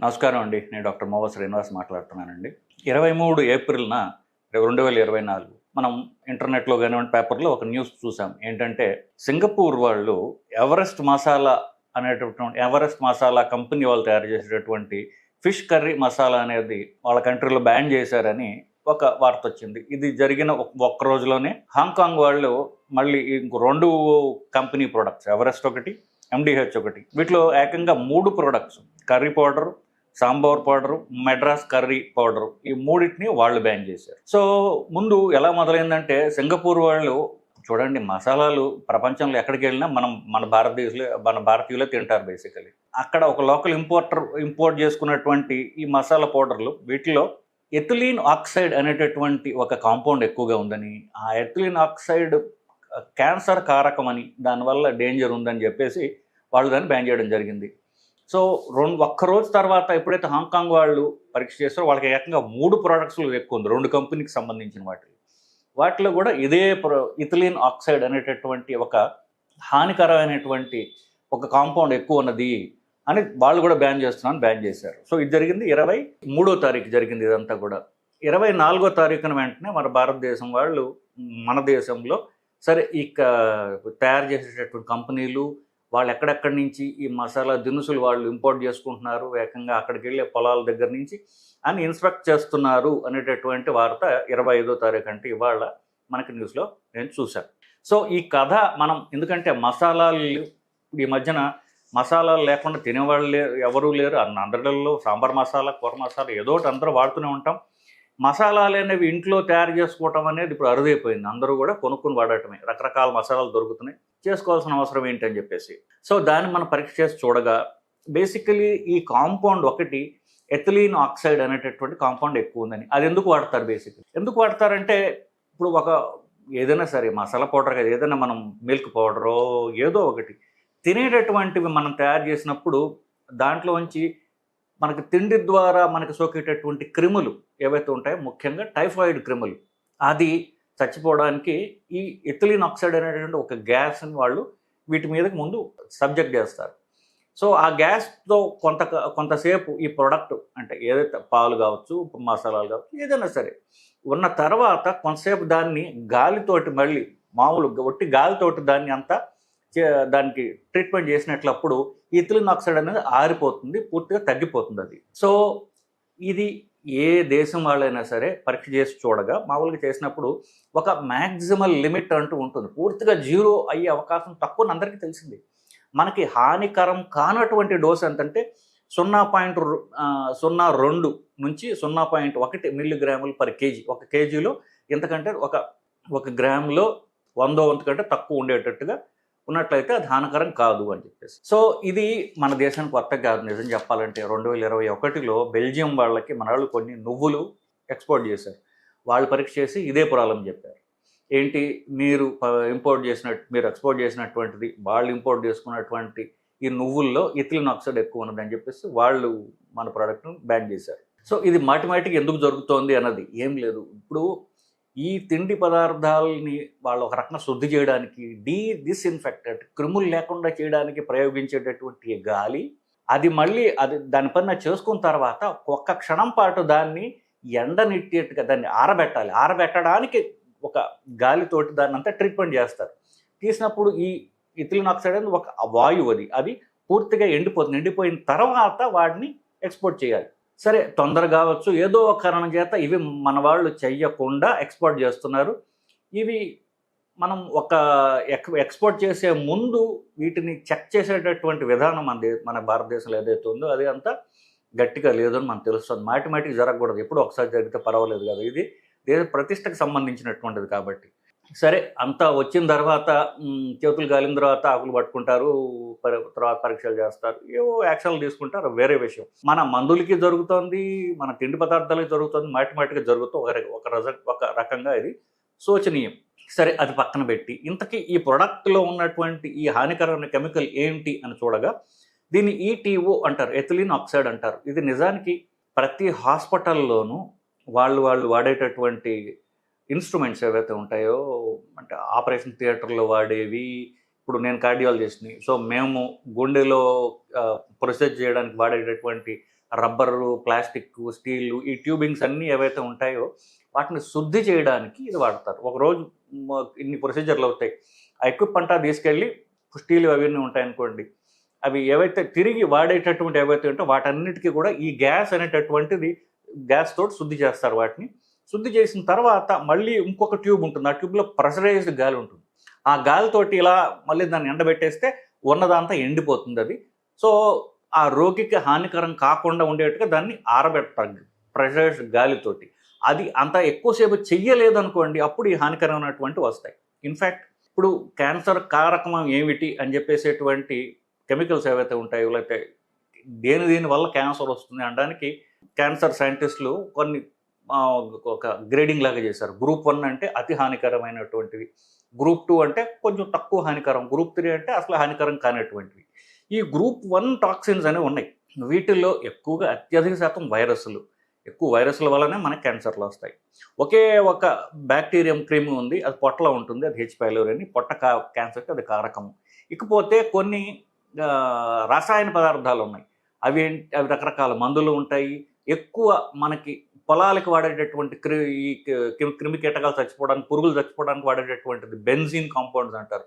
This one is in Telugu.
నమస్కారం అండి. నేను డాక్టర్ మోవ శ్రీనివాస్ మాట్లాడుతున్నానండి. ఇరవై మూడు ఏప్రిల్న రెండు వేల ఇరవై నాలుగు మనం ఇంటర్నెట్లో కానివ్వండి పేపర్లో ఒక న్యూస్ చూసాం. ఏంటంటే సింగపూర్ వాళ్ళు ఎవరెస్ట్ మసాలా అనేటటువంటి ఎవరెస్ట్ మసాలా కంపెనీ వాళ్ళు తయారు చేసేటటువంటి ఫిష్ కర్రీ మసాలా అనేది వాళ్ళ కంట్రీలో బ్యాన్ చేశారని ఒక వార్త వచ్చింది. ఇది జరిగిన ఒక్క రోజులోనే హాంకాంగ్ వాళ్ళు మళ్ళీ ఇంకో రెండు కంపెనీ ప్రొడక్ట్స్ ఎవరెస్ట్ ఒకటి ఎండిహెచ్ ఒకటి వీటిలో ఏకంగా మూడు products curry powder sambar powder Madras curry powder ఈ మూడింటిని వాళ్ళు బ్యాన్ చేశారు. సో ముందు ఎలా మొదలైందంటే సింగపూర్ వాళ్ళు చూడండి మసాలాలు ప్రపంచంలో ఎక్కడికి వెళ్ళినా మనం మన భారతదేశంలో మన భారతీయులే తింటారు బేసికలీ అక్కడ ఒక లోకల్ ఇంపోర్టర్ ఇంపోర్ట్ చేసుకున్నటువంటి ఈ మసాలా పౌడర్లు వీటిలో ఎథిలీన్ ఆక్సైడ్ అనేటటువంటి ఒక కాంపౌండ్ ఎక్కువగా ఉందని ఆ ఎథిలీన్ ఆక్సైడ్ క్యాన్సర్ కారకమని దానివల్ల డేంజర్ ఉందని చెప్పేసి వాళ్ళు దాన్ని బ్యాన్ చేయడం జరిగింది. సో రెండు ఒక్క రోజు తర్వాత ఎప్పుడైతే హాంకాంగ్ వాళ్ళు పరీక్ష చేస్తారో వాళ్ళకి ఏకంగా మూడు ప్రోడక్ట్స్లు ఎక్కువ ఉంది. రెండు కంపెనీకి సంబంధించిన వాటిలో. వాటిలో కూడా ఇదే ఇథిలిన్ ఆక్సైడ్ అనేటటువంటి ఒక హానికరమైనటువంటి ఒక కాంపౌండ్ ఎక్కువ ఉన్నది అని వాళ్ళు కూడా బ్యాన్ చేస్తున్నాను బ్యాన్ చేశారు. సో ఇది జరిగింది ఇరవై మూడో తారీఖు జరిగింది ఇదంతా కూడా. ఇరవై నాలుగో తారీఖున వెంటనే మన భారతదేశం వాళ్ళు మన దేశంలో సరే ఇక తయారు చేసేటటువంటి కంపెనీలు వాళ్ళు ఎక్కడెక్కడి నుంచి ఈ మసాలా దినుసులు వాళ్ళు ఇంపోర్ట్ చేసుకుంటున్నారు వేగంగా అక్కడికి వెళ్ళే పొలాల దగ్గర నుంచి అని ఇన్స్పెక్ట్ చేస్తున్నారు అనేటటువంటి వార్త ఇరవై ఐదో తారీఖు అంటే ఇవాళ మనకి న్యూస్లో నేను చూశాను. సో ఈ కథ మనం ఎందుకంటే మసాలాలు ఈ మధ్యన మసాలాలు లేకుండా తినేవాళ్ళు లేరు ఎవరూ లేరు. అన్న అందరిలో సాంబార్ మసాలా కూర మసాలా ఏదో ఒకటి అందరూ వాడుతూనే ఉంటాం. మసాలాలు అనేవి ఇంట్లో తయారు చేసుకోవటం అనేది ఇప్పుడు అరుదైపోయింది. అందరూ కూడా కొనుక్కుని వాడటమే. రకరకాల మసాలాలు దొరుకుతున్నాయి. చేసుకోవాల్సిన అవసరం ఏంటని చెప్పేసి. సో దాన్ని మనం పరీక్ష చేసి చూడగా బేసికలీ ఈ కాంపౌండ్ ఒకటి ఎథిలీన్ ఆక్సైడ్ అనేటటువంటి కాంపౌండ్ ఎక్కువ ఉందని. అది ఎందుకు వాడతారు బేసిక్లీ? ఎందుకు వాడతారంటే ఇప్పుడు ఒక ఏదైనా సరే మసాలా పౌడర్ కదా ఏదైనా మనం మిల్క్ పౌడరో ఏదో ఒకటి తినేటటువంటివి మనం తయారు చేసినప్పుడు దాంట్లోంచి మనకు తిండి ద్వారా మనకి సోకేటటువంటి క్రిములు ఏవైతే ఉంటాయో ముఖ్యంగా టైఫాయిడ్ క్రిములు అది చచ్చిపోవడానికి ఈ ఎథిలిన్ ఆక్సైడ్ అనేటువంటి ఒక గ్యాస్ని వాళ్ళు వీటి మీదకి ముందు సబ్జెక్ట్ చేస్తారు. సో ఆ గ్యాస్తో కొంత కొంతసేపు ఈ ప్రోడక్ట్ అంటే ఏదైతే పాలు కావచ్చు మసాలాలు కావచ్చు ఏదైనా సరే ఉన్న తర్వాత కొంతసేపు దాన్ని గాలితోటి మళ్ళీ మామూలు ఒట్టి గాలితోటి దాన్ని అంతా చే- దానికి ట్రీట్మెంట్ చేసినట్లప్పుడు ఇథిలిన్ ఆక్సైడ్ అనేది ఆరిపోతుంది పూర్తిగా తగ్గిపోతుంది అది. సో ఇది ఏ దేశం వాళ్ళైనా సరే పరీక్ష చేసి చూడగా మామూలుగా చేసినప్పుడు ఒక మ్యాక్సిమల్ లిమిట్ అంటూ ఉంటుంది. పూర్తిగా జీరో అయ్యే అవకాశం తక్కువ అందరికీ తెలిసింది. మనకి హానికరం కానటువంటి డోస్ ఎంతంటే సున్నా పాయింట్ సున్నా రెండు నుంచి సున్నా పాయింట్ ఒకటి మిల్లీగ్రాములు పర్ కేజీ. ఒక కేజీలో ఎంతకంటే ఒక ఒక గ్రాములో వందో వంతు కంటే తక్కువ ఉండేటట్టుగా ఉన్నట్లయితే అది హానికరం కాదు అని చెప్పేసి. సో ఇది మన దేశానికి కొత్త కాదు. నిజం చెప్పాలంటే రెండు వేల ఇరవై ఒకటిలో బెల్జియం వాళ్ళకి మన వాళ్ళు కొన్ని నువ్వులు ఎక్స్పోర్ట్ చేశారు. వాళ్ళు పరీక్ష చేసి ఇదే ప్రాబ్లం చెప్పారు. ఏంటి? మీరు ఇంపోర్ట్ చేసినట్టు మీరు ఎక్స్పోర్ట్ చేసినటువంటిది వాళ్ళు ఇంపోర్ట్ చేసుకున్నటువంటి ఈ నువ్వుల్లో ఇథిలిన్ ఆక్సైడ్ ఎక్కువ ఉన్నదని చెప్పేసి వాళ్ళు మన ప్రోడక్ట్ను బ్యాన్ చేశారు. సో ఇది మాటిమాటికి ఎందుకు జరుగుతోంది అన్నది ఏం లేదు. ఇప్పుడు ఈ తిండి పదార్థాలని వాళ్ళు ఒక రకంగా శుద్ధి చేయడానికి డీ డిస్ఇన్ఫెక్టెడ్ క్రిములు లేకుండా చేయడానికి ప్రయోగించేటటువంటి గాలి అది మళ్ళీ అది దానిపైన చేసుకున్న తర్వాత ఒక్క క్షణం పాటు దాన్ని ఎండనిట్టేట్టుగా దాన్ని ఆరబెట్టాలి. ఆరబెట్టడానికి ఒక గాలితోటి దాన్ని అంతా ట్రీట్మెంట్ చేస్తారు. తీసినప్పుడు ఈ ఇథిలిన్ ఆక్సైడ్ అనేది ఒక వాయువు అది. అది పూర్తిగా ఎండిపోతుంది. ఎండిపోయిన తర్వాత వాటిని ఎక్స్పోర్ట్ చేయాలి. సరే తొందర కావచ్చు. ఏదో ఒక కారణం చేత ఇవి మన వాళ్ళు చెయ్యకుండా ఎక్స్పోర్ట్ చేస్తున్నారు. ఇవి మనం ఒక ఎక్ ఎక్స్పోర్ట్ చేసే ముందు వీటిని చెక్ చేసేటటువంటి విధానం మన మన భారతదేశంలో ఏదైతే ఉందో అది అంతా గట్టిగా లేదని మనకు తెలుస్తుంది. మాటి మాటికి జరగకూడదు. ఎప్పుడు ఒకసారి జరిగితే పర్వాలేదు కదా ఇది. దేశ ప్రతిష్టకు సంబంధించినటువంటిది కాబట్టి. సరే అంతా వచ్చిన తర్వాత చేతులు కాలిన తర్వాత ఆకులు పట్టుకుంటారు తర్వాత పరీక్షలు చేస్తారు. ఏవో యాక్షన్లు తీసుకుంటారు వేరే విషయం. మన మందులకి జరుగుతుంది మన తిండి పదార్థాలకి జరుగుతుంది మాటి మాటికి జరుగుతూ ఒక రిజల్ట్ ఒక రజ ఒక రకంగా ఇది శోచనీయం. సరే అది పక్కన పెట్టి ఇంతకీ ఈ ప్రొడక్ట్లో ఉన్నటువంటి ఈ హానికరమైన కెమికల్ ఏంటి అని చూడగా దీన్ని ఈటీఓ అంటారు ఎథిలిన్ ఆక్సైడ్ అంటారు. ఇది నిజానికి ప్రతి హాస్పిటల్లోనూ వాళ్ళు వాళ్ళు వాడేటటువంటి ఇన్స్ట్రుమెంట్స్ ఏవైతే ఉంటాయో అంటే ఆపరేషన్ థియేటర్లో వాడేవి ఇప్పుడు నేను కార్డియాలజిస్ట్ని. సో మేము గుండెలో ప్రొసెస్ చేయడానికి వాడేటటువంటి రబ్బరు ప్లాస్టిక్ స్టీల్ ఈ ట్యూబింగ్స్ అన్నీ ఏవైతే ఉంటాయో వాటిని శుద్ధి చేయడానికి ఇది వాడతారు. ఒకరోజు ఇన్ని ప్రొసీజర్లు అవుతాయి. ఆ ఎక్విప్మెంట్ అంతా తీసుకెళ్ళి స్టీల్ అవన్నీ ఉంటాయనుకోండి అవి ఏవైతే తిరిగి వాడేటటువంటి ఏవైతే ఉంటాయో వాటన్నిటికీ కూడా ఈ గ్యాస్ అనేటటువంటిది గ్యాస్ తోటి శుద్ధి చేస్తారు వాటిని. శుద్ధి చేసిన తర్వాత మళ్ళీ ఇంకొక ట్యూబ్ ఉంటుంది. ఆ ట్యూబ్లో ప్రెషరైజ్డ్ గాలి ఉంటుంది. ఆ గాలితోటి ఇలా మళ్ళీ దాన్ని ఎండబెట్టేస్తే ఉన్నదంతా ఎండిపోతుంది అది. సో ఆ రోగికి హానికరం కాకుండా ఉండేట్టుగా దాన్ని ఆరబెట్టాలి ప్రెషరైజ్డ్ గాలితోటి. అది అంత ఎక్కువసేపు చెయ్యలేదు అనుకోండి అప్పుడు ఈ హానికరమైనటువంటి వస్తాయి. ఇన్ఫ్యాక్ట్ ఇప్పుడు క్యాన్సర్ కారకం ఏమిటి అని చెప్పేసేటువంటి కెమికల్స్ ఏవైతే ఉంటాయో లేకపోతే దేని దేని వల్ల క్యాన్సర్ వస్తుంది అనడానికి క్యాన్సర్ సైంటిస్టులు కొన్ని ఒక గ్రేడింగ్ లాగా చేశారు. గ్రూప్ వన్ అంటే అతి హానికరమైనటువంటివి. గ్రూప్ టూ అంటే కొంచెం తక్కువ హానికరం. గ్రూప్ త్రీ అంటే అసలు హానికరం కానటువంటివి. ఈ గ్రూప్ వన్ టాక్సిన్స్ అనేవి ఉన్నాయి. వీటిల్లో ఎక్కువగా అత్యధిక శాతం వైరస్లు. ఎక్కువ వైరస్ల వల్లనే మనకి క్యాన్సర్లు వస్తాయి. ఒకే ఒక బ్యాక్టీరియం క్రిమి ఉంది. అది పొట్టలో ఉంటుంది. అది హెచ్ పైలోరి అని. పొట్ట కా క్యాన్సర్కి అది కారకము. ఇకపోతే కొన్ని రసాయన పదార్థాలు ఉన్నాయి. అవి ఏంటి అవి రకరకాల మందులు ఉంటాయి. ఎక్కువ మనకి పొలాలకు వాడేటటువంటి క్రి ఈ క్రిమి కీటకాలు చచ్చిపోవడానికి పురుగులు చచ్చిపోవడానికి వాడేటటువంటిది బెంజిన్ కాంపౌండ్స్ అంటారు.